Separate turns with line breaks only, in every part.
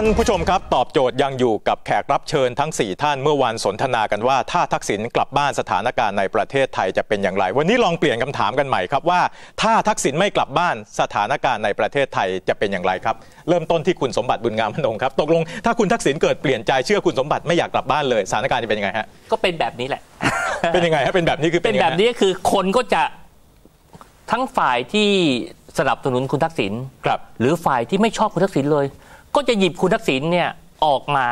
านผู้ชมครับ ตอบโจทย์ยังอยู่กับแขกรับเชิญทั้ง 4 ท่านเมื่อวานสนทนากันว่า ถ้าทักษิณกลับบ้านสถานการณ์ในประเทศไทยจะเป็นอย่างไร วันนี้ลองเปลี่ยนคำถามกันใหม่ครับว่า ถ้าทักษิณไม่กลับบ้านสถานการณ์ในประเทศไทยจะเป็นอย่างไรครับ เริ่มต้นที่คุณสมบัติบุญงามพนงครับตกลงถ้าคุณทักษิณเกิดเปลี่ยนใจเชื่อคุณสมบัติไม่อยากกลับบ้านเลยสถานการณ์จะเป็นยังไงฮะ
ก็เป็นแบบนี้แหละ
เป็นยังไงฮะเป็นแบบนี้คือ
เป็น
ยังไง
แบ
ฮะ
บนี้คือคนก็จะทั้งฝ่ายที่สนับสนุนคุณทักษิณ
ครับ
หรือฝ่ายที่ไม่ชอบคุณทักษิณเลย ก็จะหยิบคุณทักษิณเนี่ยออกมา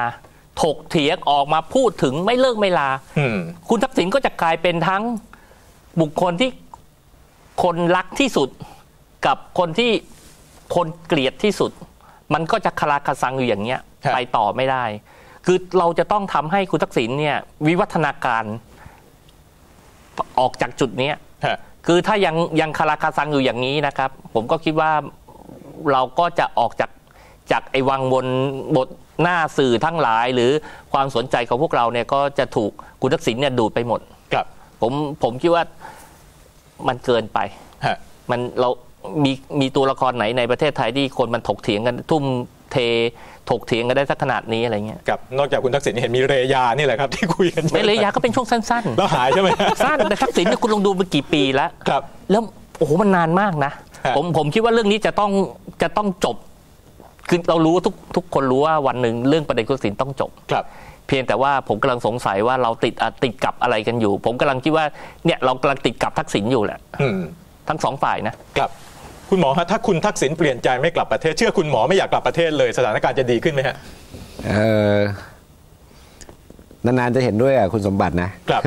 ถกเถียงออกมาพูดถึงไม่เลิกไม่ลา
อืม
คุณทักษิณก็จะกลายเป็นทั้งบุคคลที่คนรักที่สุด กับคนที่คนเกลียดที่สุด มันก็จะคลาคาซังอยู่อย่างเงี้ย
ครับ
ไปต่อไม่ได้ คือเราจะต้องทำให้คุณทักษิณเนี่ย วิวัฒนาการออกจากจุดเนี้ย
ฮะ
คือถ้ายังยังคาราคาซังอยู่อย่างนี้นะครับ ผมก็คิดว่าเราก็จะออกจาก จากไอ้วังวนบทหน้าสื่อทั้งหลาย หรือความสนใจของพวกเราเนี่ยก็จะถูกคุณทักษิณเนี่ยดูดไปหมด
ครับ
ผมผมคิดว่ามันเกินไป
ฮะ
มันเรามีมีตัวละครไหนในประเทศไทยที่คนมันถกเถียงกันทุ่มเทถกเถียงกันได้สักขนาดนี้อะไรเงี้ย
กับนอกจากคุณทักษิณเห็นมีเรยานี่แหละครับ ที่คุยกันอะ
ไม่เลยยาก็เป็นช่วงสั้น
แล้วหายใช่ไหมฮะ
ๆสั้นแต่ทักษิณเนี่ยคุณลองดูมากี่ปีแล้ว
ครับ
แล้วโอ้โหมันนานมากนะ
ฮะ
ผมผมคิดว่าเรื่องนี้จะต้องจะต้องจบ คือเรารู้ทุกทุกคนรู้ว่าวันหนึ่งเรื่องประเด็นคุณทักษิณต้องจบ
ครับ
เพียงแต่ว่าผมกำลังสงสัยว่าเราติดอะติดกับอะไรกันอยู่ ผมกำลังคิดว่าเนี่ยเรากำลังติดกับทักษิณอยู่แหละ
อืม
ทั้งสองฝ่ายนะ
ครับ คุณหมอฮะถ้าคุณทักษิณเปลี่ยนใจไม่กลับประเทศ เชื่อคุณหมอไม่อยากกลับประเทศเลยสถานการณ์จะดีขึ้นไหมฮะ
เออนานๆจะเห็นด้วยอะคุณสมบัตินะ
ครับ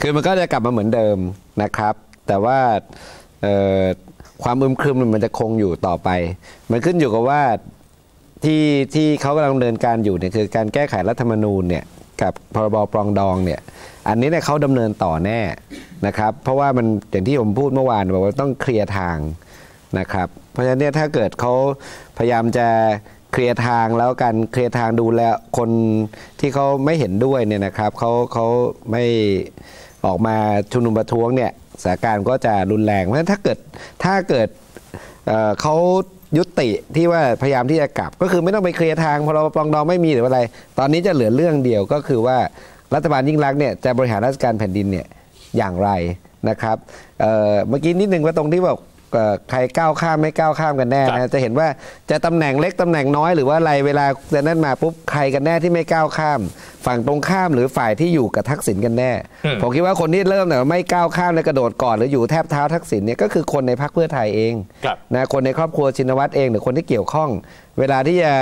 คือมันก็จะกลับมาเหมือนเดิมนะครับ แต่ว่าเอ่อ ความอึมครึมมันจะคงอยู่ต่อไป มันขึ้นอยู่กับว่าที่ที่เขากำลังดำเนินการอยู่เนี่ยคือการแก้ไขรัฐธรรมนูญเนี่ยกับพรบปรองดองเนี่ยอันนี้เนี่ยเขาดำเนินต่อแน่นะครับ เพราะว่ามันอย่างที่ผมพูดเมื่อวานบอกว่าต้องเคลียร์ทางนะครับ เพราะฉะนั้นเนี่ยถ้าเกิดเขาพยายามจะเคลียร์ทางแล้วกันเคลียร์ทางดูแลคนที่เขาไม่เห็นด้วยเนี่ยนะครับเขาเขาไม่ออกมาชุมนุมประท้วงเนี่ย สถานการณ์ก็จะรุนแรงเพราะฉะนั้นถ้าเกิดถ้าเกิดเเขายุติที่ว่าพยายามที่จะกลับ ก็คือไม่ต้องไปเคลียร์ทางพอเราปรองดองไม่มีหรืออะไร ตอนนี้จะเหลือเรื่องเดียวก็คือว่ารัฐบาลยิ่งรักเนี่ยจะบริหารราชการแผ่นดินเนี่ยอย่างไรนะครับเเมื่อกี้นิดนึงว่าตรงที่บอก ใครก้าวข้ามไม่ก้าวข้ามกันแน่
ครั
นะ
บ
จะเห็นว่าจะตำแหน่งเล็กตำแหน่งน้อยหรือว่าอะไรเวลาจะนั่นมาปุ๊บใครกันแน่ที่ไม่ก้าวข้าม ฝั่งตรงข้ามหรือฝ่ายที่อยู่กับทักษิณกันแน่
อืม
ผมคิดว่าคนที่เริ่มแต่ว่าไม่ก้าวข้ามและกระโดดก่อนหรืออยู่แทบเท้าทักษิณเนี่ยก็คือคนในพรรคเพื่อไทยเอง
ครับ
นะคนในครอบครัวชินวัตรเองหรือคนที่เกี่ยวข้องเวลาที่จะ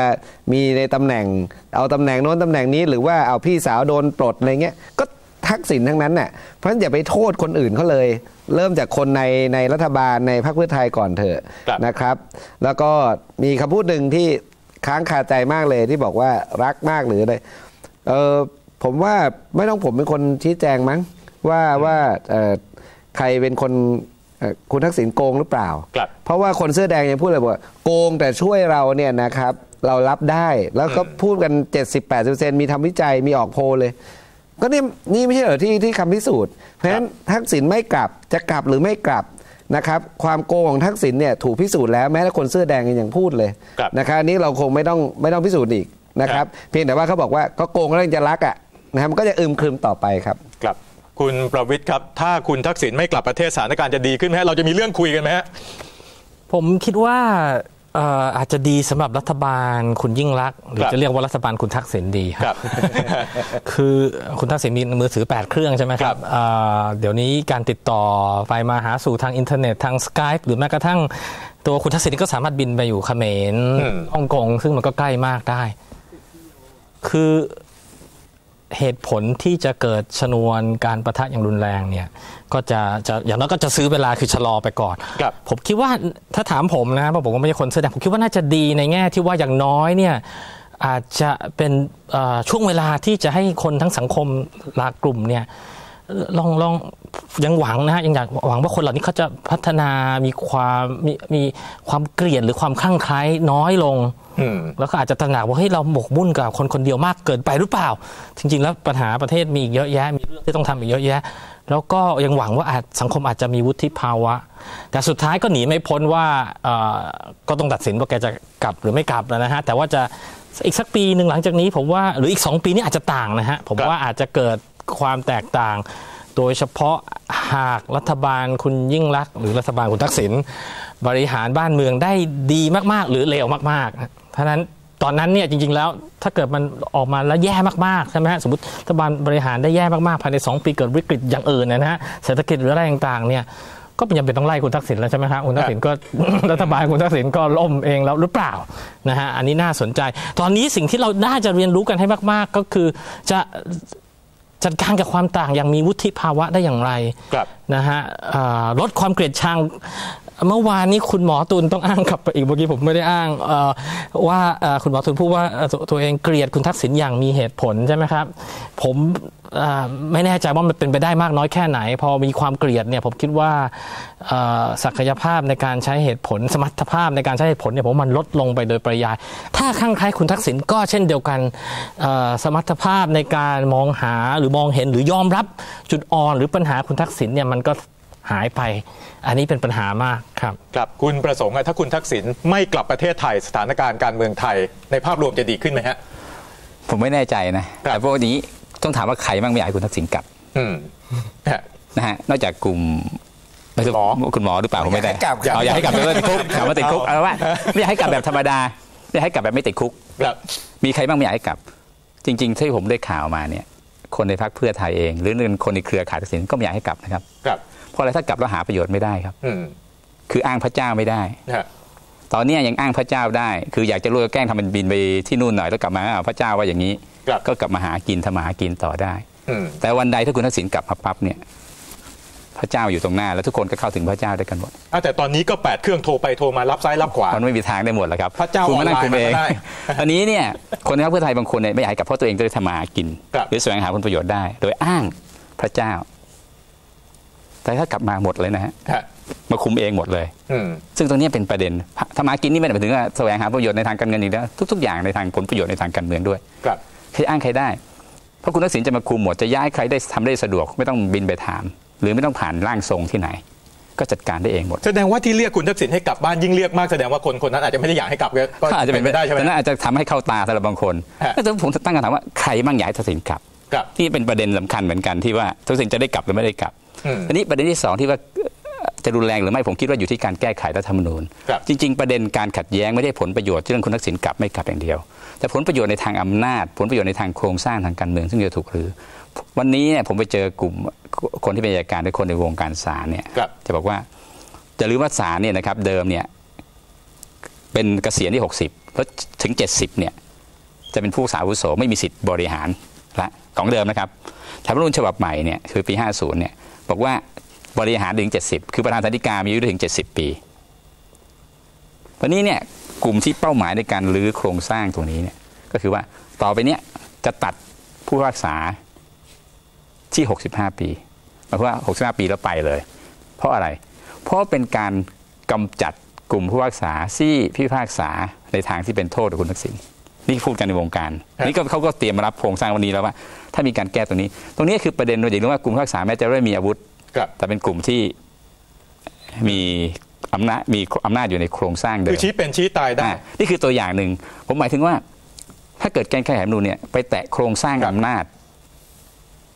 มีในตำแหน่ง เอาตำแหน่งโน้นตำแหน่งนี้หรือว่าเอาพี่สาวโดนปลดอะไรเงี้ยก็ ทักษิณทั้งนั้นน่ะเพราะฉะนั้นอย่าไปโทษคนอื่นเขาเลย เริ่มจากคนในในรัฐบาลในพรรคเพื่อไทยก่อนเถอะ
ครับ
นะครับ แล้วก็มีคำพูดหนึ่งที่ค้างคาใจมากเลยที่บอกว่ารักมากหรืออะไรเออผมว่าไม่ต้องผมเป็นคนชี้แจงมั้งว่าว่าเอ่อใครเป็นคนเอ่อคุณทักษิณโกงหรือเปล่า
ครับ
เพราะว่าคนเสื้อแดงยังพูดเลยบอกว่าโกงแต่ช่วยเราเนี่ยนะครับ เรารับได้แล้วก็พูดกัน 70-80%มีทำวิจัยมีออกโพลเลย ก็เนี่ยนี่ไม่ใช่เหรอที่ที่คำพิสูจน์ เพราะฉะนั้นทักษิณไม่กลับจะกลับหรือไม่กลับนะครับความโกงของทักษิณเนี่ยถูกพิสูจน์แล้วแม้แต่คนเสื้อแดงยังพูดเลย
ครับ
นะครับอันนี้เราคงไม่ต้องไม่ต้องพิสูจน์อีกนะครับเพียงแต่ว่าเขาบอกว่าก็โกงแล้วยังจะรักอะนะครับมันก็จะอึมครึมต่อไปครับ
ครับคุณประวิทย์ครับ ถ้าคุณทักษิณไม่กลับประเทศสถานการณ์จะดีขึ้นไหมฮะเราจะมีเรื่องคุยกันไหมฮะ
ผมคิดว่าเอ่ออาจจะดีสำหรับรัฐบาลคุณยิ่งรักษณ์หรือ
ครับ
จะเรียกว่ารัฐบาลคุณทักษิณดีค
ครั
รับบคือคุณทักษิณมีมือถือ 8 เครื่องใช่ไหมค
ครั
รั
บบ
เอ่อเดี๋ยวนี้การติดต่อไปมาหาสู่ทางอินเทอร์เน็ตทางสกายหรือแม้กระทั่งตัวคุณทักษิณก็สามารถบินไปอยู่เขมร
อืม
ฮ่องกงซึ่งมันก็ใกล้มากได้ คือ เหตุผลที่จะเกิดชนวนการประทะอย่างรุนแรงเนี่ยก็จะจะอย่างน้อยก็จะซื้อเวลาคือชะลอไปก่อน
ครับ
ผมคิดว่าถ้าถามผมนะเพราะผมก็ไม่ใช่คนเสื้อแดงผมคิดว่าน่าจะดีในแง่ที่ว่าอย่างน้อยเนี่ยอาจจะเป็นเอ่อช่วงเวลาที่จะให้คนทั้งสังคมหลากกลุ่มเนี่ยเอ่อ ลองลองยังหวังนะฮะยังอยากหวังว่าคนเหล่านี้เขาจะพัฒนามีความมีมีความเกลียดหรือความคลั่งไคล้น้อยลง
อืม
แล้วก็อาจจะตระหนักว่าเฮ้ยเราหมกมุ่นกับคนคนเดียวมากเกินไปหรือเปล่า จริง ๆ แล้วปัญหาประเทศมีอีกเยอะแยะมีเรื่องที่ต้องทำอีกเยอะแยะ แล้วก็ยังหวังว่าอาจสังคมอาจจะมีวุฒิภาวะ แต่สุดท้ายก็หนีไม่พ้นว่าเอ่อก็ต้องตัดสินว่าแกจะกลับหรือไม่กลับแล้วนะฮะแต่ว่าจะอีกสักปีหนึ่งหลังจากนี้ผมว่าหรืออีก 2 ปีนี้อาจจะต่างนะฮะผม
ครับ
ว่าอาจจะเกิด ความแตกต่าง โดยเฉพาะหากรัฐบาลคุณยิ่งรักษณ์หรือรัฐบาลคุณทักษิณบริหารบ้านเมืองได้ดีมากๆ หรือเลวมากๆเพราะนั้นตอนนั้นเนี่ยจริงๆแล้วถ้าเกิดมันออกมาแล้วแย่มากๆใช่ไหมฮะสมมติรัฐบาลบริหารได้แย่มากๆภายใน 2 ปีเกิดวิกฤตอย่างอื่นนะฮะเศรษฐกิจหรืออะไรต่างๆเนี่ยก็เป็นจำเป็นต้องไล่คุณทักษิณแล้วใช่ไหมฮะคุณทักษิณก็รัฐบาลคุณทักษิณก็ล่มเองแล้วหรือเปล่านะฮะอันนี้น่าสนใจ ตอนนี้สิ่งที่เราน่าจะเรียนรู้กันให้มาก ๆ ก็คือจะ จัดการกับความต่างอย่างมีวุฒิภาวะได้อย่างไร
ครับ
นะฮะเอ่อลดความเกลียดชัง เมื่อวานนี้คุณหมอตุลต้องอ้างกลับไปอีกเมื่อกี้ผมไม่ได้อ้างว่าคุณหมอตุลพูดว่าตัวตัวเองเกลียดคุณทักษิณอย่างมีเหตุผลใช่ไหมครับ ผมไม่แน่ใจว่ามันเป็นไปได้มากน้อยแค่ไหน พอมีความเกลียดเนี่ยผมคิดว่าศักยภาพในการใช้เหตุผล สมรรถภาพในการใช้เหตุผลเนี่ยผมมันลดลงไปโดยปริยาย ถ้าข้างใครคุณทักษิณก็เช่นเดียวกันสมรรถภาพในการมองหาหรือมองเห็นหรือยอมรับจุดอ่อน หรือปัญหาคุณทักษิณเนี่ยมันก็ หายไป อันนี้เป็นปัญหามากครับ
ครับคุณประสงค์อะถ้าคุณทักษิณไม่กลับประเทศไทยสถานการณ์การเมืองไทย ในภาพรวมจะดีขึ้นไหมฮะ
ผมไม่แน่ใจนะ
ครับ
แต่พวกนี้ต้องถามว่าใครบ้างไม่อยากให้คุณทักษิณกลับ
อืมฮะ
นะฮะนอกจากกลุ่มไม่รู้
หมอ
คุณหมอหรือเปล่าผมไม่ได้
อยากให้กลับ
เอาอยากให้กลับไปติดคุกกลับมาติดคุกเอาว่าไม่อยากให้กลับแบบธรรมดาไม่อยากให้กลับแบบไม่ติดคุก
ครับ
มีใครบ้างไม่อยากให้กลับ จริง ๆ ที่ผมได้ข่าวมาเนี่ย คนในพรรคเพื่อไทยเอง หรือคนในเครือข่ายทักษิณก็ไม่อยากให้กลับนะครับ
ครับ
เพราะอะไรถ้ากลับแล้วหาประโยชน์ไม่ได้ครับ
อืม
คืออ้างพระเจ้าไม่ได้
ฮะ
ตอนเนี้ยยังอ้างพระเจ้าได้ คืออยากจะรวยก็แกล้งทำเป็นบินไปที่นู่นหน่อยแล้วกลับมาอ้าวพระเจ้าว่าอย่างนี้
ครับ
ก็กลับมาหากินทำมาหากินต่อได้
อืม
แต่วันใดถ้าคุณทักษิณกลับมาปั๊บเนี่ย พระเจ้าอยู่ตรงหน้า แล้วทุกคนก็เข้าถึงพระเจ้าได้กันหมด
อะแต่ตอนนี้ก็แปดเครื่องโทรไปโทรมารับซ้ายรับขวา
มันไม่มีทางได้หมดหรอกครับ
พระเจ้า
คุณมานั่ง
ออนไลน์
คุมเอง
มาก็ได้
อันนี้เนี่ยคนในพรรคเพื่อไทยบางคนเนี่ยไม่อยากให้กลับเพราะตัวเองจะได้ทำมาหากิน
ครับ
หรือแสวงหาผลประโยชน์ได้ โดยอ้างพระเจ้า แต่ถ้ากลับมาหมดเลยนะฮะ
ฮะ
มาคุมเองหมดเลย
อืม
ซึ่งตรงนี้เป็นประเด็นทำมาหากินนี่ไม่ได้หมายถึงว่าแสวงหาประโยชน์ในทางการเงินอย่างเดียวทุกๆอย่างในทางผลประโยชน์ในทางการเมืองด้วย
ครับ
ใครอ้างใครได้ เพราะคุณทักษิณจะมาคุมหมดจะย้ายใครได้ทำได้สะดวกไม่ต้องบินไปถาม หรือไม่ต้องผ่านร่างทรงที่ไหน ก็จัดการได้เองหมด
แสดงว่าที่เรียกคุณทักษิณให้กลับบ้านยิ่งเรียกมากแสดงว่าคนคนนั้นอาจจะไม่ได้อยากให้กลับก็ก็
ก็อาจจะเป็น
ไปได้ใช่ไหม
แต่นั่นอาจจะทำให้เข้าตาสำหรับบางคน
ฮะ
แต่ผมตั้งคำถามว่าใครบ้างอยากให้ทักษิณกลับ
ครับ
ที่เป็นประเด็นสำคัญเหมือนกันที่ว่าทักษิณจะได้กลับหรือไม่ได้กลับ
อืม
ทีนี้ประเด็นที่สองที่ว่าเอ่อจะรุนแรงหรือไม่ผมคิดว่าอยู่ที่การแก้ไขรัฐธรรมนูญ
ครับ
จริง ๆ ประเด็นการขัดแย้งไม่ได้ผลประโยชน์ที่เรื่องคุณทักษิณกลับไม่กลับอย่างเดียว แต่ผลประโยชน์ในทางอำนาจ ผลประโยชน์ในทางโครงสร้างทางการเมืองซึ่งจะถูกหรือ วันนี้เนี่ยผมไปเจอกลุ่มคนที่เป็นอัยการและคนในวงการศาลเนี่ย
ครับ
จะบอกว่าจะลืมว่าศาลเนี่ยนะครับเดิมเนี่ยเป็นเกษียณที่ 60 แล้วถึง 70เนี่ยจะเป็นผู้สาวุโสไม่มีสิทธิ์บริหารละของเดิมนะครับรัฐธรรมนูญฉบับใหม่เนี่ยคือปี 50เนี่ย บอกว่าบริหารถึง 70 คือประธานสาธิกามีอายุถึง 70 ปีวันนี้เนี่ยกลุ่มที่เป้าหมายในการรื้อโครงสร้างตรงนี้เนี่ยก็คือว่าต่อไปเนี่ยจะตัดผู้พิพากษาที่ 65 ปีหมายความว่า 65 ปีแล้วไปเลย เพราะอะไร เพราะเป็นการกำจัดกลุ่มผู้พิพากษาที่พิพากษาในทางที่เป็นโทษกับคุณทักษิณ นี่พูดกันในวงการ
ครับ
นี่ก็เขาก็เตรียมมารับโครงสร้างวันนี้แล้วว่า ถ้ามีการแก้ตรงนี้ ตรงนี้คือประเด็นโดยอย่าลืมว่ากลุ่มผู้พิพากษาแม้จะไม่มีอาวุธ
ครับ
แต่เป็นกลุ่มที่มีอำนาจมีอำนาจอยู่ในโครงสร้างเดิ
คือ
ม
ชี้เป็นชี้ตายได้
อะนี่คือตัวอย่างหนึ่ง ผมหมายถึงว่า ถ้าเกิดการแก้ไขรัฐธรรมนูญเนี่ยไปแตะโครงสร้าง
ครับ
อำนาจ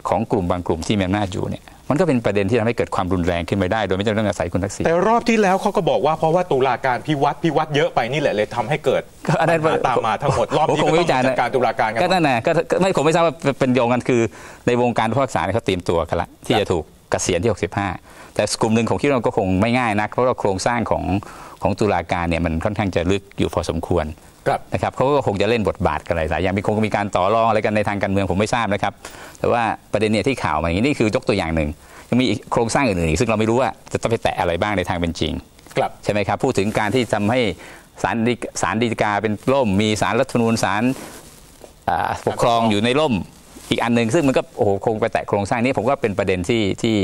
ของกลุ่มบางกลุ่มที่มีอำนาจอยู่เนี่ยมันก็เป็นประเด็นที่ทำให้เกิดความรุนแรงขึ้นไปได้ โดยไม่จำเป็นต้องอาศัยคุณทักษิณ
แต่รอบที่แล้วเขาก็บอกว่าเพราะว่าตุลาการพิวัตรพิวัตรเยอะไปนี่แหละเลยทำให้เกิด
ก็อันนั้น
ปัญหาตามมาทั้งหมดรอบ
ผม
นี้
ค
ก็
ง
ต้
ไม่
อง
วิจารณ์
จัดการตุลาการกัน
ก็นั่นนะก็ก็ไม่ผมไม่ทราบว่าเป็นโยงกันคือในวงการผู้พิพากษาเนี่ยเขาเตรียมตัวกันละที่จะถูกเกษียณที่ 65 แต่กลุ่มหนึ่งผมคิดว่าก็คงไม่ง่ายนักเพราะว่าโครงสร้างของของตุลาการเนี่ยมันค่อนข้างจะลึกอยู่พอสมควร
ครับ
นะครับเขาก็คงจะเล่นบทบาทกันหลายๆอย่างมีคงมีการต่อรองอะไรกันในทางการเมืองผมไม่ทราบนะครับ แต่ว่าประเด็นเนี่ยที่ข่าวมาอย่างนี้นี่คือยกตัวอย่างหนึ่งยังมีอีกโครงสร้างอื่นๆอีกซึ่งเราไม่รู้ว่าจะต้องไปแตะอะไรบ้างในทางเป็นจริง
ครับ
ใช่ไหมครับพูดถึงการที่ทำให้ศาลฎีศาลฎีกาเป็นร่ม มีศาลรัฐธรรมนูญศาลอ่าปกครองอยู่ในร่ม อีกอันหนึ่งซึ่งมันก็โอ้โหคงไปแตะโครงสร้างนี้ผมว่าเป็นประเด็นที่ที่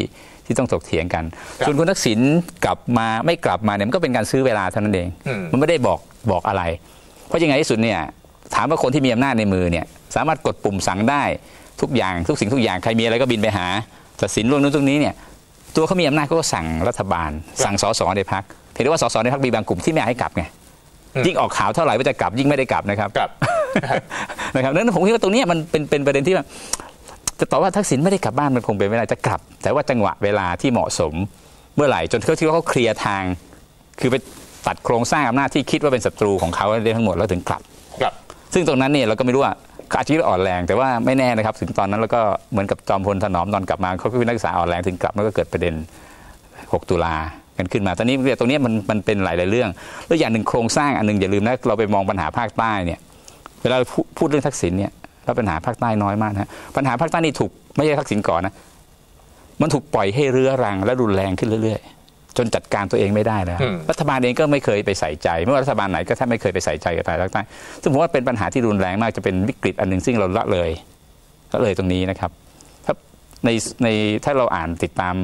ที่ต้องถกเถียงกัน
ครับ
ส่วนคุณทักษิณกลับมาไม่กลับมาเนี่ยมันก็เป็นการซื้อเวลาเท่านั้นเอง
อืม
มันไม่ได้บอกบอกอะไร เพราะยังไงที่สุดเนี่ยถามว่าคนที่มีอำนาจในมือเนี่ยสามารถกดปุ่มสั่งได้ทุกอย่างทุกสิ่งทุกอย่างใครมีอะไรก็บินไปหาตัดสินเรื่องนู้นตรงนี้เนี่ยตัวเขามีอำนาจเขาก็สั่งรัฐบาล สั่งสสในพักเห็นได้ว่าสสในพักมีบางกลุ่มที่ไม่อยากให้กลับไง
อืม
ยิ่งออกข่าวเท่าไหร่ว่าจะกลับยิ่งไม่ได้กลับนะครับ
ครับ
นะครับดังนั้นผมคิดว่าตรงเนี้ยมันเป็นเป็นประเด็นที่ว่าจะตอบว่าทักษิณไม่ได้กลับบ้านมันคงเป็นไม่ได้จะกลับ แต่ว่าจังหวะเวลาที่เหมาะสมเมื่อไหร่จนเขาที่ว่าเขาเคลียร์ทาง คือไปตัดโครงสร้างอำนาจที่คิดว่าเป็นศัตรูของเขาได้ทั้งหมดแล้วถึงกลับ
ครับ
ซึ่งตรงนั้นเนี่ยเราก็ไม่รู้ว่าเขาอาจจะคิดว่าอ่อนแรง แต่ว่าไม่แน่นะครับ ถึงตอนนั้นแล้วก็เหมือนกับจอมพลถนอมตอนกลับมาเขาก็เป็นนักศึกษาอ่อนแรงถึงกลับแล้วก็เกิดประเด็น 6 ตุลากันขึ้นมาตอนนี้เนี่ยตรงเนี้ยมันมันเป็นหลาย ๆ เรื่อง แล้วอย่างหนึ่งโครงสร้างอันหนึงอย่าลืมนะเราไปมองปัญหาภาคใต้เนี่ย เวลาเราพูพูดเรื่องทักษิณเนี่ยแล้วปัญหาภาคใต้น้อยมากนะปัญหาภาคใต้นี่ถูกไม่ใช่ทักษิณก่อนนะมันถูกปล่อยให้เรื้อรังและรุนแรงขึ้นเรื่อยๆ จนจัดการตัวเองไม่ได้แล้ว
อืม
รัฐบาลเองก็ไม่เคยไปใส่ใจ ไม่ว่ารัฐบาลไหนก็แทบไม่เคยไปใส่ใจกับภาคใต้ซึ่งผมว่าเป็นปัญหาที่รุนแรงมากจะเป็นวิกฤตอันหนึ่งซึ่งเราละเลยละเลยตรงนี้นะครับถ้าในในถ้าเราอ่านติดตาม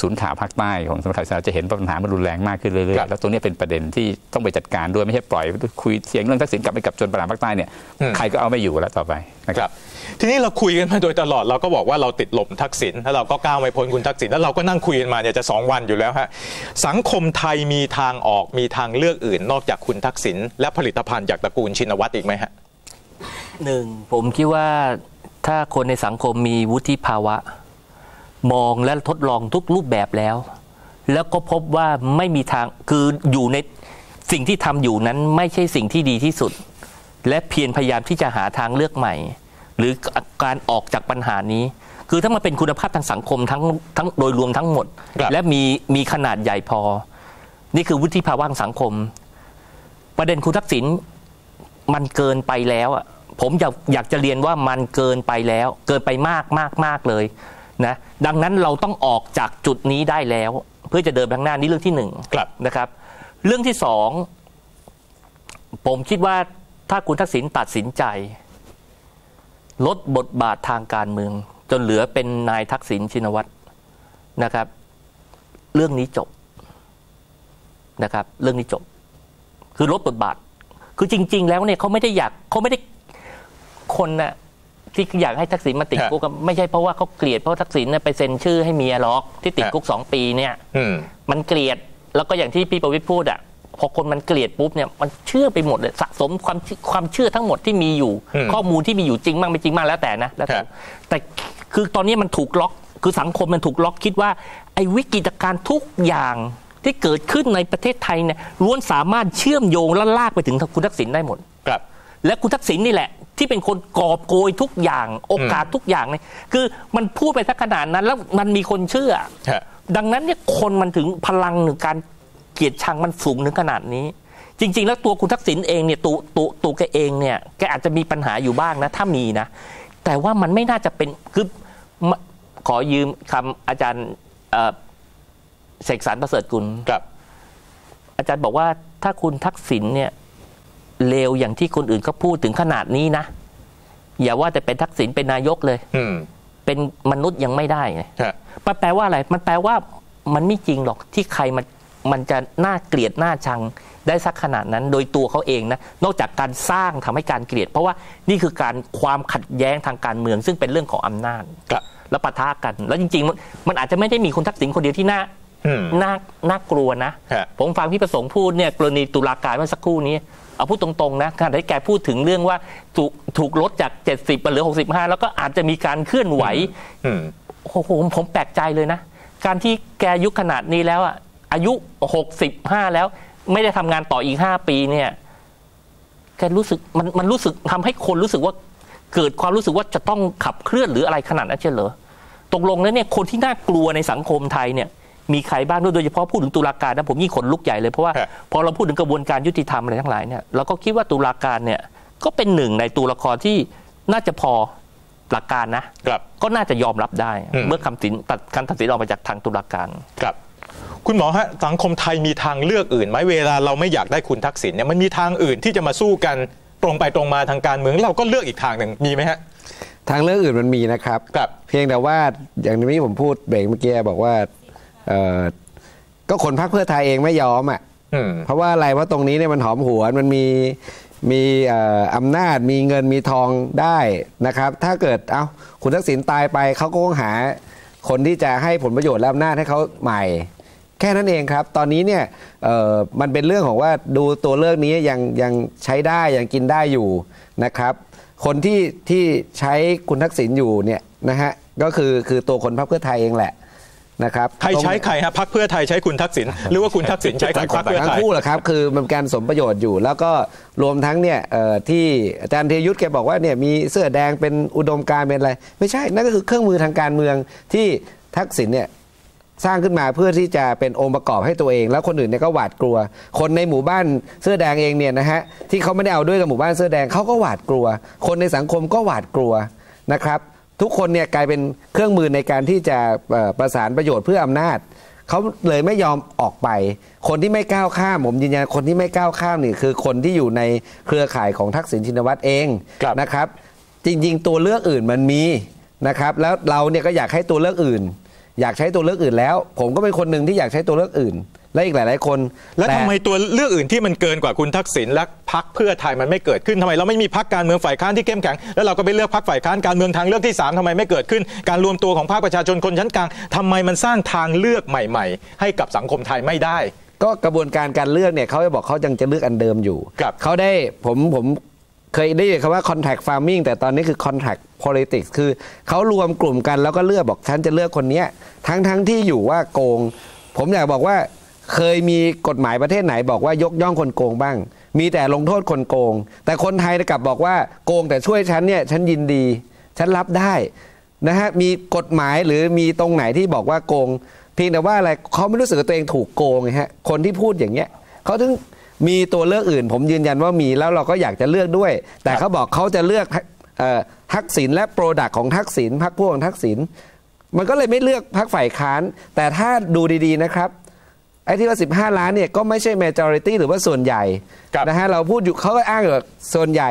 ศูนย์ข่าวภาคใต้ของสำนักข่าวอิสระจะเห็นปัญหามันรุนแรงมากขึ้นเรื่อย
ครับ
ๆแล้วตรงนี้เป็นประเด็นที่ต้องไปจัดการด้วยไม่ใช่ปล่อยคุยเถียงเรื่องทักษิณกลับไปกลับจนปัญหาภาคใต้เนี่ย
อืม
ใครก็เอาไม่อยู่แล้วต่อไปนะค
ครับรับทีนี้เราคุยกันมาโดยตลอดเราก็บอกว่าเราติดลมทักษิณแล้วเราก็ก้าวไม่พ้นคุณทักษิณแล้วเราก็นั่งคุยกันมาเนี่ยจะสองวันอยู่แล้วฮะสังคมไทยมีทางออกมีทางเลือกอื่น นอกจากคุณทักษิณและผลิตภัณฑ์จากตระกูลชินวัตรอีกไหมฮะ
หนึ่งผมคิดว่าถ้าคนในสังคมมีวุฒิภาวะ มองและทดลองทุกรูปแบบแล้ว แล้วก็พบว่าไม่มีทางคืออยู่ในสิ่งที่ทำอยู่นั้นไม่ใช่สิ่งที่ดีที่สุด และเพียรพยายามที่จะหาทางเลือกใหม่ หรือการออกจากปัญหานี้ คือถ้ามันเป็นคุณภาพทางสังคมทั้งทั้งโดยรวมทั้งหมด
ครับ
และมีมีขนาดใหญ่พอ นี่คือวุฒิภาวะทางสังคม ประเด็นคุณทักษิณมันเกินไปแล้วอะผมอยากอยากจะเรียนว่ามันเกินไปแล้ว เกินไปมากมากมากเลย นะดังนั้นเราต้องออกจากจุดนี้ได้แล้ว เพื่อจะเดินไปข้างหน้านี่เรื่องที่หนึ่ง
ครับ
นะครับ เรื่องที่สองผมคิดว่าถ้าคุณทักษิณตัดสินใจ ลดบทบาททางการเมือง จนเหลือเป็นนายทักษิณชินวัตรนะครับ เรื่องนี้จบนะครับ เรื่องนี้จบ คือลดบทบาท คือจริง ๆ แล้วเนี่ยเขาไม่ได้อยากเขาไม่ได้คนน่ะ ที่อยากให้ทักษิณมาติด
ฮะ
คุกอะไม่ใช่เพราะว่าเขาเกลียดเพราะทักษิณเนี่ยไปเซ็นชื่อให้เมียหรอกที่ติด
ฮะ
คุกสองปีเนี่ย
อืม
มันเกลียดแล้วก็อย่างที่พี่ประวิตรพูดอะพอคนมันเกลียดปุ๊บเนี่ยมันเชื่อไปหมดเลยสะสมความเชื่อความเชื่อทั้งหมดที่มีอยู่
อืม
ข้อมูลที่มีอยู่จริงบ้างไม่จริงบ้างแล้วแต่นะแล้วแต่
ครับ
แต่คือตอนนี้มันถูกล็อกคือสังคมมันถูกล็อกคิดว่า ไอ้วิกฤตการณ์ทุกอย่างที่เกิดขึ้นในประเทศไทยเนี่ยล้วนสามารถเชื่อมโยงและลากไปถึงคุณทักษิณได้หมด
ครับ
และคุณทักษิณนี่แหละ ที่เป็นคนกอบโกยทุกอย่าง โอกาสทุกอย่างเนี่ยคือมันพูดไปสักขนาดนั้น แล้วมันมีคนเชื่อ
ฮะ
ดังนั้นเนี่ยคนมันถึงพลังหนึ่งการเกลียดชังมันสูงถึงขนาดนี้ จริง ๆ แล้วตัวคุณทักษิณเองเนี่ยตัวตัวตัวแกเองเนี่ยแกอาจจะมีปัญหาอยู่บ้างนะ ถ้ามีนะ แต่ว่ามันไม่น่าจะเป็นคือมะขอยืมคำอาจารย์เอ่อเสกสรรประเสริฐกุล
ครับ
อาจารย์บอกว่าถ้าคุณทักษิณเนี่ย เลวอย่างที่คนอื่นเขาพูดถึงขนาดนี้นะ อย่าว่าแต่เป็นทักษิณเป็นนายกเลย
อืม
เป็นมนุษย์ยังไม่ได้ไง
ฮะ
มันแปลว่าอะไร มันแปลว่ามันไม่จริงหรอกที่ใครมันมันจะน่าเกลียดน่าชังได้สักขนาดนั้นโดยตัวเขาเองนะ นอกจากการสร้างทำให้การเกลียด เพราะว่านี่คือการความขัดแย้งทางการเมือง ซึ่งเป็นเรื่องของอำนาจ
ครับ
แล้วปะทะกัน แล้วจริงๆมันมันอาจจะไม่ได้มีคุณทักษิณคนเดียวที่น่า
อืม
น่าน่ากลัวนะ
ฮะ
ผมฟังพี่ประสงค์พูดเนี่ยกรณีตุลาการเมื่อสักครู่นี้ เอาพูดตรงๆนะขณะที่แกพูดถึงเรื่องว่าถูกถูกลดจาก 70มาเหลือ 65 แล้วก็อาจจะมีการเคลื่อนไหว
อืม
โอ้โหผมผมแปลกใจเลยนะ การที่แกอายุขนาดนี้แล้วอะอายุ 65 แล้ว ไม่ได้ทำงานต่ออีก 5 ปีเนี่ยแกรู้สึกมันมันรู้สึกทำให้คนรู้สึกว่าเกิดความรู้สึกว่าจะต้องขับเคลื่อนหรืออะไรขนาดนั้นเช่เหรอตกลงแล้วเนี่ยคนที่น่ากลัวในสังคมไทยเนี่ย มีใครบ้างด้วยโดยเฉพาะพูดถึงตุลาการนะผมยิ่งขนลุกใหญ่เลยเพราะว่า
ฮะ
พอเราพูดถึงกระบวนการยุติธรรมอะไรทั้งหลายเนี่ยเราก็คิดว่าตุลาการเนี่ยก็เป็นหนึ่งในตัวละครที่น่าจะพอหลักการนะ
ครับ
ก็น่าจะยอมรับได้
อืม
เมื่อคำตัดสินตัดคำตัดสินออกมาจากทางตุลาการ
ครับคุณหมอฮะสังคมไทยมีทางเลือกอื่นไหมเวลาเราไม่อยากได้คุณทักษิณเนี่ยมันมีทางอื่นที่จะมาสู้กันตรงไปตรงมาทางการเมืองเราก็เลือกอีกทางหนึ่งมีไหมฮะ
ทางเรื่องอื่นมันมีนะครับ
ครับ
เพียงแต่ว่าอย่างที่ผมพูดเบรกเมื่อกี้บอกว่าเอ่อ ก็คนพรรคเพื่อไทยเองไม่ยอมอะ
อืม
เพราะว่าอะไรเพราะตรงนี้เนี่ยมันหอมหวนมันมีมีเอ่ออำนาจมีเงินมีทองได้นะครับ ถ้าเกิดเอ้าคุณทักษิณตายไปเขาก็คงหาคนที่จะให้ผลประโยชน์และอำนาจให้เขาใหม่ แค่นั้นเองครับ ตอนนี้เนี่ยเอ่อมันเป็นเรื่องของว่าดูตัวเลือกนี้ยังยังใช้ได้ยังกินได้อยู่นะครับ คนที่ที่ใช้คุณทักษิณอยู่เนี่ยนะฮะก็คือคือตัวคนพรรคเพื่อไทยเองแหละ นะครับ
ใครใช้ใครฮะพักเพื่อไทยใช้คุณทักษิณหรือว่าคุณทักษิณใช้พักเพื่อ
ทั้ง
ไทย
คู่แหละครับคือมันเป็นการสมประโยชน์อยู่ แล้วก็รวมทั้งเนี่ยเอ่อที่อาจารย์เทยุทธแกบอกว่าเนี่ยมีเสื้อแดงเป็นอุดมการณ์เป็นอะไร ไม่ใช่นั่นก็คือเครื่องมือทางการเมืองที่ทักษิณเนี่ยสร้างขึ้นมาเพื่อที่จะเป็นองค์ประกอบให้ตัวเอง แล้วคนอื่นเนี่ยก็หวาดกลัว คนในหมู่บ้านเสื้อแดงเองเนี่ยนะฮะที่เขาไม่ได้เอาด้วยกับหมู่บ้านเสื้อแดงเขาก็หวาดกลัว คนในสังคมก็หวาดกลัวนะครับ ทุกคนเนี่ยกลายเป็นเครื่องมือในการที่จะเอ่อประสานประโยชน์เพื่ออำนาจเขาเลยไม่ยอมออกไป คนที่ไม่ก้าวข้ามผมยืนยันคนที่ไม่ก้าวข้ามนี่คือคนที่อยู่ในเครือข่ายของทักษิณชินวัตรเอง
ครับ
นะครับ จริง ๆ ตัวเลือกอื่นมันมีนะครับแล้วเราเนี่ยก็อยากให้ตัวเลือกอื่น อยากใช้ตัวเลือกอื่นแล้ว ผมก็เป็นคนหนึ่งที่อยากใช้ตัวเลือกอื่น และอีกหลาย ๆ คน
แล้ว
ต่
ทำไมตัวเลือกอื่นที่มันเกินกว่าคุณทักษิณและพักเพื่อไทยมันไม่เกิดขึ้นทำไมเราไม่มีพักการเมืองฝ่ายค้านที่เข้มแข็งแล้วเราก็ไปเลือกพักฝ่ายค้านการเมืองทางเลือกที่สามทำไมไม่เกิดขึ้น การรวมตัวของภาคประชาชนคนชั้นกลางทำไมมันสร้างทางเลือกใหม่ ๆ ให้กับสังคมไทยไม่ได้
ก็กระบวนการการเลือกเนี่ยเขาจะบอกเขายังจะเลือกอันเดิมอยู่
ครับ
เขาได้ผมผมเคยได้ยินคำว่า contact farming แต่ตอนนี้คือ contract politics คือเขารวมกลุ่มกันแล้วก็เลือกบอกฉันจะเลือกคนเนี้ยทั้งทั้งที่อยู่ว่าโกง ผมอยากบอกว่า เคยมีกฎหมายประเทศไหนบอกว่ายกย่องคนโกงบ้าง มีแต่ลงโทษคนโกง แต่คนไทยกลับบอกว่าโกงแต่ช่วยฉันเนี่ยฉันยินดี ฉันรับได้นะฮะมีกฎหมายหรือมีตรงไหนที่บอกว่าโกง เพียงแต่ว่าอะไรเขาไม่รู้สึกตัวเองถูกโกงไงฮะคนที่พูดอย่างเงี้ยเขาถึงมีตัวเลือกอื่น ผมยืนยันว่ามีแล้วเราก็อยากจะเลือกด้วย แต่เขาบอกเขาจะเลือกอทักษิณและโปรดักของทักษิณพรรคพวกของทักษิณมันก็เลยไม่เลือกพรรคฝ่ายค้าน แต่ถ้าดูดีๆนะครับ ไอ้ที่ว่า 15 ล้านเนี่ยก็ไม่ใช่ majority หรือว่าส่วนใหญ่
ครับ
นะฮะเราพูดอยู่เขาก็อ้างแบบส่วนใหญ่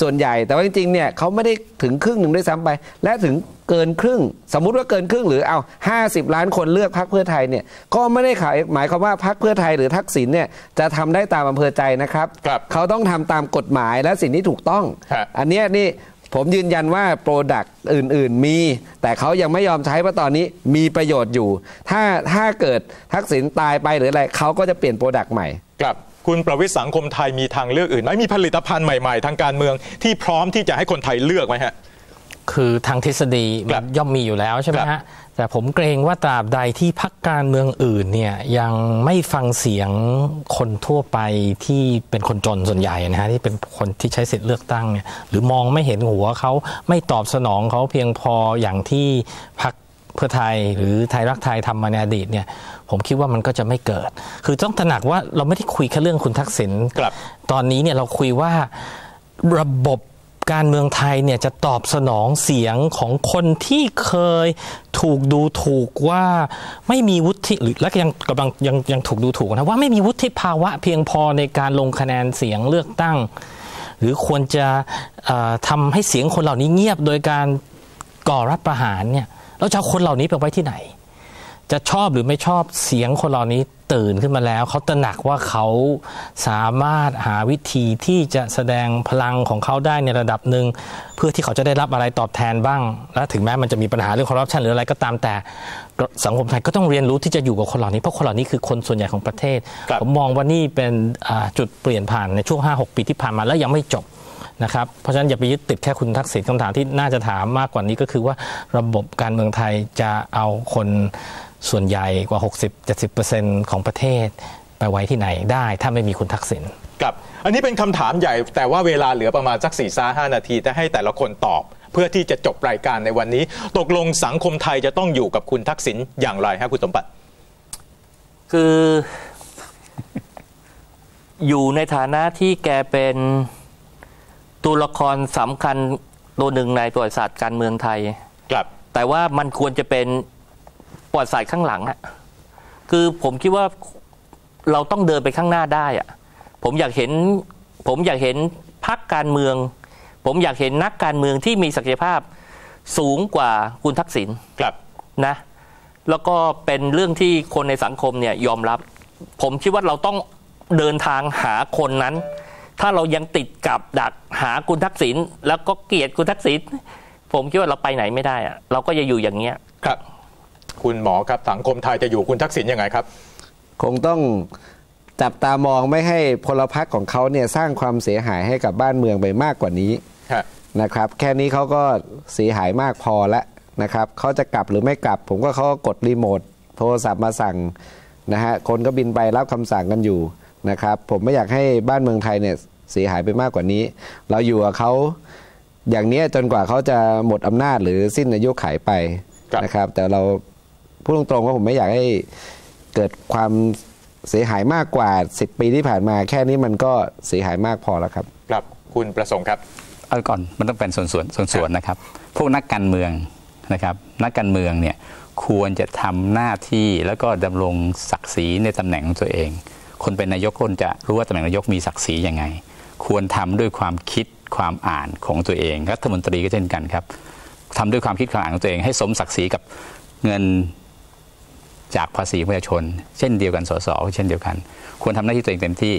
ส่วนใหญ่ แต่ว่าจริงๆเนี่ยเขาไม่ได้ถึงครึ่งหนึ่งด้วยซ้ำไป และถึงเกินครึ่ง สมมุติว่าเกินครึ่งหรือเอา 50 ล้านคนเลือกพรรคเพื่อไทยเนี่ยก็ไม่ได้ขายหมายความว่าพรรคเพื่อไทยหรือทักษิณเนี่ยจะทำได้ตามอำเภอใจนะครับ
ครับ
เขาต้องทำตามกฎหมายและสิ่งที่ถูกต้อง
ฮะ
อันเนี้ยนี่ ผมยืนยันว่าโปรดักต์อื่น ๆ มี แต่เขายังไม่ยอมใช้เพราะตอนนี้มีประโยชน์อยู่ ถ้าถ้าเกิดทักษิณตายไปหรืออะไรเขาก็จะเปลี่ยนโปรดักต์ใหม่
ครับคุณประวิทย์สังคมไทยมีทางเลือกอื่นไหมมีผลิตภัณฑ์ใหม่ ๆ ทางการเมืองที่พร้อมที่จะให้คนไทยเลือกไหมฮะ
คือทางทฤษฎี
ครั
มั
บ
นย่อมมีอยู่แล้วใช่ไหม
ครั
ฮะ
บ
แต่ผมเกรงว่าตราบใดที่พักการเมืองอื่นเนี่ยยังไม่ฟังเสียงคนทั่วไปที่เป็นคนจนส่วนใหญ่นะฮะที่เป็นคนที่ใช้สิทธิ์เลือกตั้งเนี่ยหรือมองไม่เห็นหัวเขาไม่ตอบสนองเขาเพียงพออย่างที่พักเพื่อไทยหรือไทยรักไทยทำมาในอดีตเนี่ยผมคิดว่ามันก็จะไม่เกิด คือต้องตระหนักว่าเราไม่ได้คุยแค่เรื่องคุณทักษิณตอนนี้เนี่ยเราคุยว่าระบบ การเมืองไทยเนี่ยจะตอบสนองเสียงของคนที่เคยถูกดูถูกว่าไม่มีวุฒิหรือและยังกำลังยังยังถูกดูถูกนะว่าไม่มีวุฒิภาวะเพียงพอในการลงคะแนนเสียงเลือกตั้ง หรือควรจะเอ่อทำให้เสียงคนเหล่านี้เงียบโดยการก่อรัฐประหารเนี่ยเราจะเอาคนเหล่านี้ไปไว้ที่ไหน จะชอบหรือไม่ชอบเสียงคนเหล่านี้ตื่นขึ้นมาแล้ว เขาตระหนักว่าเขาสามารถหาวิธีที่จะแสดงพลังของเขาได้ในระดับหนึ่งเพื่อที่เขาจะได้รับอะไรตอบแทนบ้าง และถึงแม้มันจะมีปัญหาเรื่องคอร์รัปชันหรืออะไรก็ตามแต่ สังคมไทยก็ต้องเรียนรู้ที่จะอยู่กับคนเหล่านี้เพราะคนเหล่านี้คือคนส่วนใหญ่ของประเทศ
ครับ
ผมมองว่านี่เป็นอ่าจุดเปลี่ยนผ่านในช่วง 5-6 ปีที่ผ่านมาแล้วยังไม่จบนะครับเพราะฉะนั้นอย่าไปยึดติดแค่คุณทักษิณคำถามที่น่าจะถามมากกว่านี้ก็คือว่าระบบการเมืองไทยจะเอาคน ส่วนใหญ่กว่า 60-70%ของประเทศไปไว้ที่ไหนได้ถ้าไม่มีคุณทักษิณ
ครับ อันนี้เป็นคำถามใหญ่ แต่ว่าเวลาเหลือประมาณสัก4ี่ห้านาทีแต่ให้แต่ละคนตอบ เพื่อที่จะจบรายการในวันนี้ ตกลงสังคมไทยจะต้องอยู่กับคุณทักษิณอย่างไรฮะคุณสมบัติ
คือ อยู่ในฐานะที่แกเป็นตัวละครสำคัญตัวหนึ่งในประวัติศาสตร์การเมืองไทย
ครับ
แต่ว่ามันควรจะเป็น ประวัติศาสตร์ข้างหลังอะคือผมคิดว่าเราต้องเดินไปข้างหน้าได้อะผมอยากเห็นผมอยากเห็นพักการเมือง ผมอยากเห็นนักการเมืองที่มีศักยภาพสูงกว่าคุณทักษิณ
ครับ
นะ แล้วก็เป็นเรื่องที่คนในสังคมเนี่ยยอมรับ ผมคิดว่าเราต้องเดินทางหาคนนั้น ถ้าเรายังติดกับดักหาคุณทักษิณแล้วก็เกลียดคุณทักษิณผมคิดว่าเราไปไหนไม่ได้อะเราก็จะอยู่อย่างเงี้ย
ครับ คุณหมอครับสังคมไทยจะอยู่คุณทักษิณยังไงครับ
คงต้องจับตามองไม่ให้พลพรรคของเขาเนี่ยสร้างความเสียหายให้กับบ้านเมืองไปมากกว่านี้
ฮะ
นะครับ แค่นี้เขาก็เสียหายมากพอแล้วนะครับเขาจะกลับหรือไม่กลับ ผมก็เขาก็กดรีโมทโทรศัพท์มาสั่งนะฮะคนก็บินไปรับคำสั่งกันอยู่นะครับผมไม่อยากให้บ้านเมืองไทยเนี่ยเสียหายไปมากกว่านี้ เราอยู่กับเขาอย่างเนี้ยจนกว่าเขาจะหมดอำนาจหรือสิ้นอายุขัยไป
ครับ
นะครับ แต่เรา พูดตรงๆว่าผมไม่อยากให้เกิดความเสียหายมากกว่า 10 ปีที่ผ่านมา แค่นี้มันก็เสียหายมากพอแล้วครับ
ครับคุณประสงค์ครับ
เอาก่อนมันต้องเป็นส่วนส่วนส่วนส่วนนะครับ พวกนักการเมืองนะครับ นักการเมืองเนี่ยควรจะทำหน้าที่แล้วก็ดำรงศักดิ์ศรีในตำแหน่งของตัวเอง คนเป็นนายกคนจะรู้ว่าตำแหน่งนายกมีศักดิ์ศรียังไง ควรทำด้วยความคิดความอ่านของตัวเองรัฐมนตรีก็เช่นกันครับทำด้วยความคิดความอ่านของตัวเองให้สมศักดิ์ศรีกับเงิน จากภาษีประชาชน เช่นเดียวกันสสเช่นเดียวกัน ควรทำหน้าที่ตัวเองเต็มที่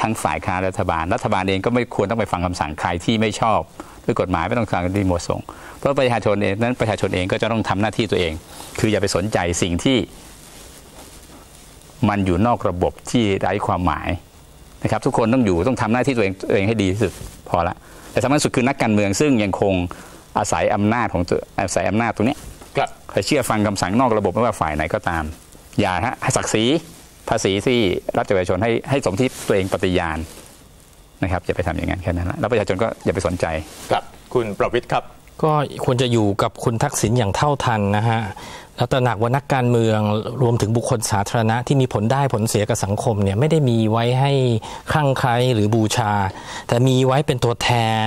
ทั้งฝ่ายค้านรัฐบาล รัฐบาลเองก็ไม่ควรต้องไปฟังคำสั่งใครที่ไม่ชอบด้วยกฎหมายไม่ต้องฟังรีโมทส่ง เพราะประชาชนเองนั้นประชาชนเองก็จะต้องทำหน้าที่ตัวเอง คืออย่าไปสนใจสิ่งที่ มันอยู่นอกระบบที่ไร้ความหมายนะครับ ทุกคนต้องอยู่ต้องทำหน้าที่ตัวเองตัวเองให้ดีที่สุดพอละแต่สำคัญสุดคือนักการเมืองซึ่งยังคงอาศัยอำนาจของอาศัยอำนาจตรงนี้ เชื่อฟังคำสั่งนอกระบบไม่ว่าฝ่ายไหนก็ตาม อย่าฮะให้ศักดิ์ศรีภาษีที่รัฐประชาชนให้ให้สมที่ตัวเองปฏิญาณนะครับอย่าไปทำอย่างนั้นแค่นั้นละแล้วประชาชนก็อย่าไปสนใจ
ครับ คุณประวิทย์ครับ
ก็ควรจะอยู่กับคุณทักษิณอย่างเท่าทันนะฮะแล้วตระหนักว่านักการเมืองรวมถึงบุคคลสาธารณะที่มีผลได้ผลเสียกับสังคมเนี่ยไม่ได้มีไว้ให้คลั่งไคล้หรือบูชา แต่มีไว้เป็นตัวแทน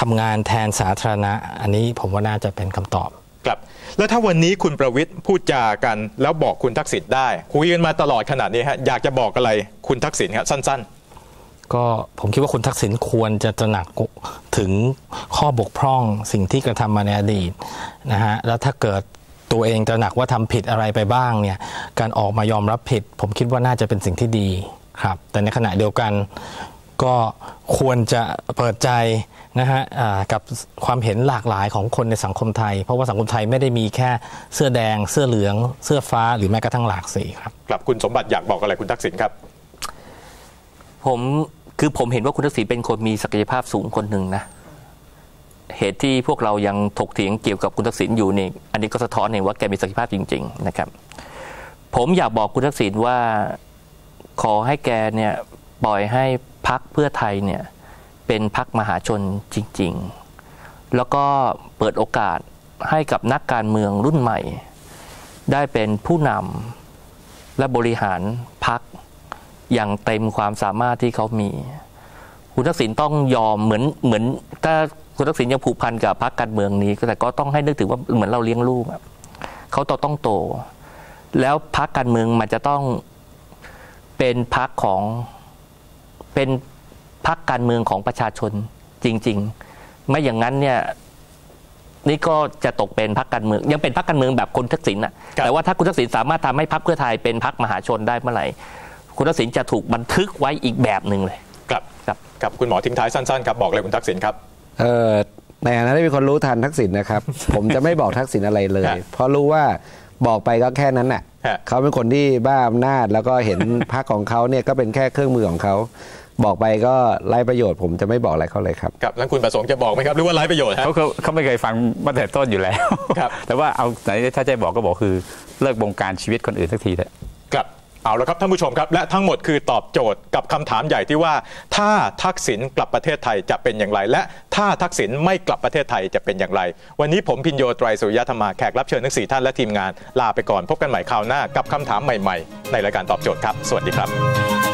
ทำงานแทนสาธารณะ อันนี้ผมว่าน่าจะเป็นคำตอบ
ครับ แล้วถ้าวันนี้คุณประวิทย์พูดจากัน แล้วบอกคุณทักษิณได้คุยกันมาตลอดขนาดนี้ฮะอยากจะบอกอะไรคุณทักษิณครับสั้น ๆ
ก็ผมคิดว่าคุณทักษิณควรจะตระหนักถึงข้อบกพร่องสิ่งที่กระทำมาในอดีตนะฮะแล้วถ้าเกิดตัวเองตระหนักว่าทำผิดอะไรไปบ้างเนี่ยการออกมายอมรับผิด ผมคิดว่าน่าจะเป็นสิ่งที่ดีครับ แต่ในขณะเดียวกันก็ควรจะเปิดใจ นะฮะอ่ากับความเห็นหลากหลายของคนในสังคมไทย เพราะว่าสังคมไทยไม่ได้มีแค่เสื้อแดง เสื้อเหลือง เสื้อฟ้าหรือแม้กระทั่งหลากสีครับ
ๆครับคุณสมบัติอยากบอกอะไรคุณทักษิณครับ
ผมคือผมเห็นว่าคุณทักษิณเป็นคนมีศักยภาพสูงคนหนึ่งนะเหตุที่พวกเรายังถกเถียงเกี่ยวกับคุณทักษิณอยู่นี่อันนี้ก็สะท้อนเองว่าแกมีศักยภาพจริง ๆ นะครับ ผมอยากบอกคุณทักษิณว่าขอให้แกเนี่ยปล่อยให้พักเพื่อไทยเนี่ย เป็นพักมหาชนจริง ๆ แล้วก็เปิดโอกาสให้กับนักการเมืองรุ่นใหม่ ได้เป็นผู้นำและบริหารพักอย่างเต็มความสามารถที่เขามี คุณทักษิณต้องยอมเหมือนเหมือนถ้าคุณทักษิณยังผูกพันกับพรรคการเมืองนี้แต่ก็ต้องให้นึกถึงว่าเหมือนเราเลี้ยงลูกเขาต้องต้องโต แล้วพรรคการเมืองมันจะต้องเป็นพรรคของเป็น พรรคการเมืองของประชาชนจริง ๆ ไม่อย่างนั้นเนี่ยนี่ก็จะตกเป็นพรรคการเมือง ยังเป็นพรรคการเมืองแบบคนทักษิณนะครับแต่ว่าถ้าคุณทักษิณสามารถทำให้พรรคเพื่อไทยเป็นพรรคมหาชนได้เมื่อไหร่คุณทักษิณจะถูกบันทึกไว้อีกแบบหนึ่งเลย
ครับ
ครับ
ครับคุณหมอทิ้งท้ายสั้นๆครับบอกเลยคุณทักษิณครับ
เออในฐานะที่เป็นคนรู้ทันทักษิณนะครับ ผมจะไม่บอกทักษิณอะไรเลย
ฮะ
เพราะรู้ว่าบอกไปก็แค่นั้นน่ะ
ฮะ
เขาเป็นคนที่บ้าอำนาจแล้วก็เห็นพรรคของเขาเนี่ยก็เป็นแค่เครื่องมือของเขา บอกไปก็ไร้ประโยชน์ผมจะไม่บอกอะไรเขาเลยครับ
ครับแล้วคุณประสงค์จะบอกไหมครับหรือว่าไร้ประโยชน์ฮะ
เขาเขาเขาไม่เคยฟังมาแต่ต้นอยู่แล้ว
ครับ
แต่ว่าเอาไหนถ้าจะบอกก็บอกคือเลิกบงการชีวิตคนอื่นสักทีเถอะ
ครับเอาละครับท่านผู้ชมครับและทั้งหมดคือตอบโจทย์กับคำถามใหญ่ที่ว่า ถ้าทักษิณกลับประเทศไทยจะเป็นอย่างไร และถ้าทักษิณไม่กลับประเทศไทยจะเป็นอย่างไร วันนี้ผมพินโยไตรสุริยธรรมาแขกรับเชิญทั้งสี่ท่านและทีมงานลาไปก่อนพบกันใหม่คราวหน้ากับคำถามใหม่ ๆ ในรายการตอบโจทย์ครับ สวัสดีครับ